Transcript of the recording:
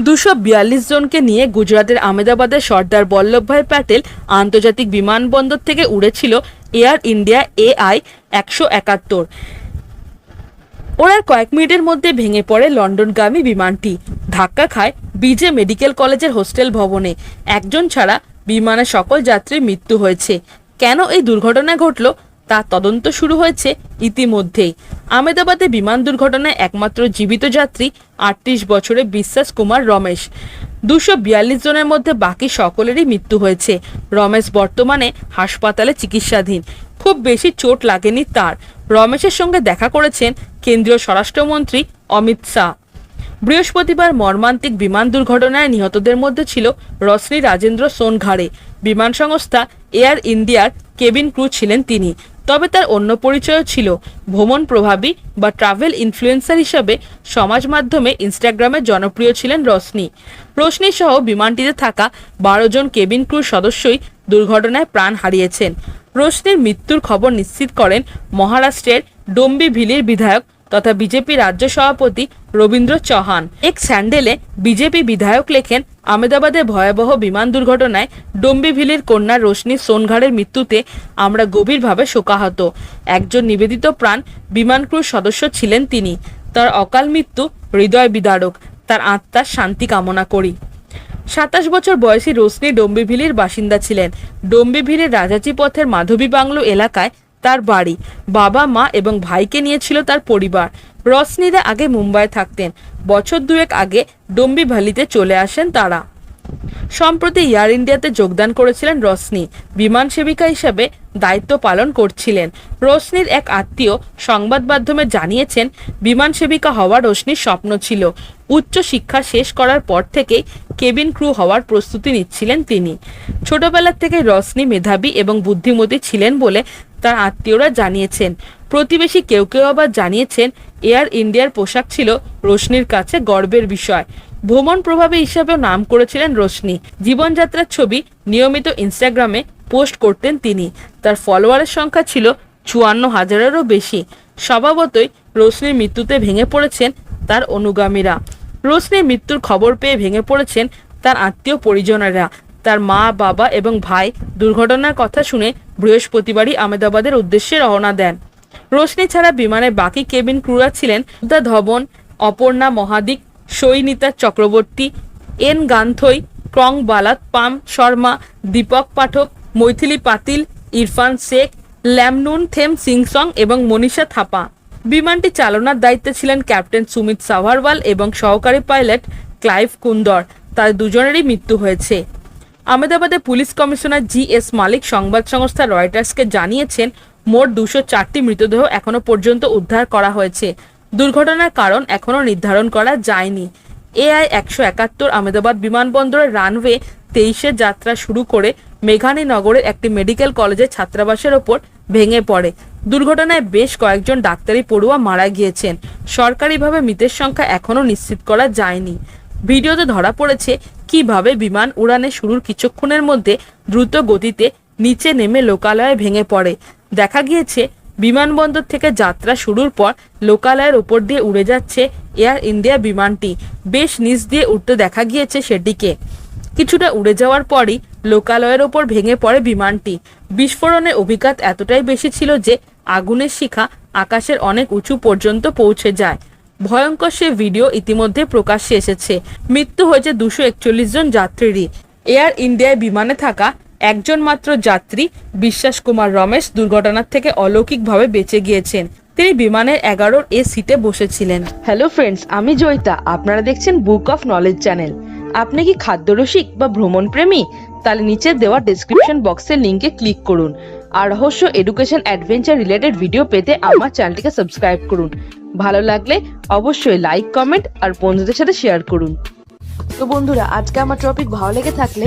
দুশো বিয়াল্লিশ জনকে নিয়ে গুজরাটের আহমেদাবাদের সর্দার বল্লভভাই প্যাটেল আন্তর্জাতিক বিমানবন্দর থেকে উড়েছিল এয়ার ইন্ডিয়া এআই একশো একাত্তর। কয়েক মিনিটের মধ্যে ভেঙে পড়ে লন্ডনগামী বিমানটি। ধাক্কা খায় বিজে মেডিকেল কলেজের হোস্টেল ভবনে। একজন ছাড়া বিমানের সকল যাত্রীর মৃত্যু হয়েছে। কেন এই দুর্ঘটনা ঘটল? তা তদন্ত শুরু হয়েছে ইতিমধ্যেই। আহমেদাবাদে বিমান দুর্ঘটনায় একমাত্র জীবিত যাত্রী, আটত্রিশ বছরের বিশ্বাস কুমার রমেশ। দুশো বিয়াল্লিশ জনের মধ্যে বাকি সকলেরই মৃত্যু হয়েছে। রমেশ বর্তমানে হাসপাতালে চিকিৎসাধীন। খুব বেশি চোট লাগেনি তার। রমেশের সঙ্গে দেখা করেছেন কেন্দ্রীয় স্বরাষ্ট্রমন্ত্রী অমিত শাহ। বৃহস্পতিবার মর্মান্তিক বিমান দুর্ঘটনায় নিহতদের মধ্যে ছিল রশ্মি রাজেন্দ্র সোনঘাড়ে। বিমান সংস্থা এয়ার ইন্ডিয়ার কেবিন ক্রু ছিলেন তিনি। তবে তার অন্য পরিচয়ও ছিল। ভ্রমণ প্রভাবী বা ট্রাভেল ইনফ্লুয়েন্সার হিসাবে সমাজ মাধ্যমে ইনস্টাগ্রামে জনপ্রিয় ছিলেন রশ্মি রশ্মি সহ বিমানটিতে থাকা বারো জন কেবিন ক্রুর সদস্যই দুর্ঘটনায় প্রাণ হারিয়েছেন। রশ্মির মৃত্যুর খবর নিশ্চিত করেন মহারাষ্ট্রের ডোম্বিভিলির বিধায়ক তথা বিজেপি রাজ্য সভাপতি রবীন্দ্র চৌহান। এক স্যান্ডেলে বিজেপি বিধায়ক লেখেন আহমেদাবাদে ভয়াবহ বিমান দুর্ঘটনায় ডম্বিভিলির কন্যা রোশনি সোনঘাড়ের মৃত্যুতে আমরা গভীরভাবে শোকাহত। একজন নিবেদিত প্রাণ বিমান ক্রুর সদস্য ছিলেন তিনি। তার অকাল মৃত্যু হৃদয় বিদারক। তার আত্মার শান্তি কামনা করি। সাতাশ বছর বয়সী রোশনি ডম্বিভিলির বাসিন্দা ছিলেন। ডম্বিভিলির রাজাজি পথের মাধবী বাংলো এলাকায় তার বাড়ি। বাবা, মা এবং ভাইকে নিয়েছিল তার পরিবার। রশনিরা আগে মুম্বাই থাকতেন। বছর দুয়েক আগে ডম্বি ভ্যালিতে চলে আসেন তারা। সম্প্রতি এয়ার ইন্ডিয়াতে যোগদান করেছিলেন রশনি বিমান সেবিকা হিসেবে দায়িত্ব পালন করছিলেন। রশনির এক আত্মীয় সংবাদ মাধ্যমে জানিয়েছেন, বিমান সেবিকা হওয়া রশনির স্বপ্ন ছিল। উচ্চ শিক্ষা শেষ করার পর থেকেই কেবিন ক্রু হওয়ার প্রস্তুতি নিচ্ছিলেন তিনি। ছোটবেলা থেকে রশনি মেধাবী এবং বুদ্ধিমতী ছিলেন বলে তার আত্মীয়রা জানিয়েছেন। প্রতিবেশী কেউ কেউ আবার জানিয়েছেন এয়ার ইন্ডিয়ার পোশাক ছিল রোশনির কাছে গর্বের বিষয়। ভ্রমণ প্রভাবী হিসাবেও নাম করেছিলেন রোশনি। জীবনযাত্রার ছবি নিয়মিত ইনস্টাগ্রামে পোস্ট করতেন তিনি। তার ফলোয়ারের সংখ্যা ছিল চুয়ান্ন হাজারেরও বেশি। স্বভাবতই রোশনির মৃত্যুতে ভেঙে পড়েছেন তার অনুগামীরা। রোশনির মৃত্যুর খবর পেয়ে ভেঙে পড়েছেন তার আত্মীয় পরিজনেরা। তার মা, বাবা এবং ভাই দুর্ঘটনার কথা শুনে বৃহস্পতিবারই আহমেদাবাদের উদ্দেশ্যে রওনা দেন। রোশনি ছাড়া বিমানের বাকি কেবিন ক্রুরা ছিলেন দা ধবন, অপর্ণা মহাদিক, সৈনিতা চক্রবর্তী, এন গান্থই, ক্রং বালাত, পাম শর্মা, দীপক পাঠক, মৈথিলি পাতিল, ইরফান শেখ, ল্যামনুন থেম সিংসং এবং মনীষা থাপা। বিমানটি চালনার দায়িত্বে ছিলেন ক্যাপ্টেন সুমিত সাভারওয়াল এবং সহকারী পাইলট ক্লাইভ কুন্দর। তার দুজনেরই মৃত্যু হয়েছে। আহমেদাবাদে police commissioner G S Malik সংবাদ সংস্থা রয়টার্সকে জানিয়েছেন মোট দুশো চারটি মৃতদেহ এখনও পর্যন্ত উদ্ধার করা হয়েছে। দুর্ঘটনার কারণ এখনও নির্ধারণ করা যায়নি। এআই একশো একাত্তর আহমেদাবাদ বিমানবন্দরের রানওয়ে তেইশে যাত্রা শুরু করে মেঘানীনগরের একটি মেডিকেল কলেজের ছাত্রাবাসের ওপর ভেঙে পড়ে। দুর্ঘটনায় বেশ কয়েকজন ডাক্তারি পড়ুয়া মারা গিয়েছেন। সরকারিভাবে মৃতের সংখ্যা এখনও নিশ্চিত করা যায়নি। ভিডিওতে ধরা পড়েছে কীভাবে বিমান উড়ানে শুরুর কিছুক্ষণের মধ্যে দ্রুত গতিতে নিচে নেমে লোকালয়ে ভেঙে পড়ে। দেখা গিয়েছে, বিমানবন্দর থেকে যাত্রা শুরুর পর লোকালয়ের ওপর দিয়ে উড়ে যাচ্ছে এয়ার ইন্ডিয়া বিমানটি। বেশ নিচ দিয়ে উঠতে দেখা গিয়েছে সেটিকে। কিছুটা উড়ে যাওয়ার পরই লোকালয়ের ওপর ভেঙে পড়ে বিমানটি। বিস্ফোরণের অভিঘাত এতটাই বেশি ছিল যে আগুনের শিখা আকাশের অনেক উঁচু পর্যন্ত পৌঁছে যায়। ভয়ঙ্কর সে ভিডিও ইতিমধ্যে প্রকাশ্যে এসেছে। মৃত্যু হয়েছে দুশো একচল্লিশ জন যাত্রীরই। এয়ার ইন্ডিয়ায় বিমানে থাকা একজন মাত্র যাত্রী বিশ্বাস কুমার রমেশ দুর্ঘটনার থেকে অলৌকিকভাবে বেঁচে গিয়েছেন। তিনি বিমানের এগারোর এ সিটে বসেছিলেন। হ্যালো ফ্রেন্ডস আমি জয়িতা। আপনারা দেখছেন বুক অফ নলেজ চ্যানেল আপনি কি খাদ্যরসিক বা ভ্রমণ প্রেমী তাহলে নিচে দেওয়া ডেসক্রিপশন বক্সের লিঙ্কে ক্লিক করুন। আর রহস্য এডুকেশন অ্যাডভেঞ্চার রিলেটেড ভিডিও পেতে আমার চ্যানেলটিকে সাবস্ক্রাইব করুন। ভালো লাগলে অবশ্যই লাইক কমেন্ট আর বন্ধুদের সাথে শেয়ার করুন। তো বন্ধুরা আজকে আমার টপিক ভালো লেগে থাকলে